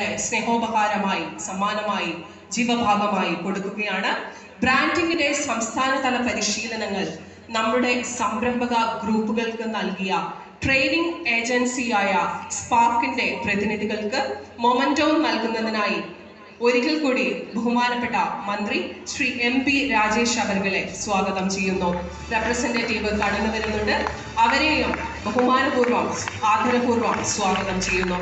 നമ്മളുടെ സ്നേഹോപഹാരമായി സമ്മാനമായി ജീവഭാഗമായി കൊടുക്കുകയാണ്. ബ്രാൻഡിങ്ങിന്റെ സംസ്ഥാനതല പരിശീലനങ്ങൾ നമ്മുടെ സംരംഭക ഗ്രൂപ്പുകൾക്ക് നൽകിയ ട്രെയിനിങ് ഏജൻസിയായ സ്പാർക്കിന്റെ പ്രതിനിധികൾക്ക് മൊമന്റോ നൽകുന്നതിനായി ഒരിക്കൽ കൂടി ബഹുമാനപ്പെട്ട മന്ത്രി ശ്രീ എം പി രാജേഷ് അവർകളെ സ്വാഗതം ചെയ്യുന്നു. റെപ്രസെന്റേറ്റീവ് കടന്നു വരുന്നുണ്ട് അവരെയും ബഹുമാനപൂർവം ആദരപൂർവം സ്വാഗതം ചെയ്യുന്നു.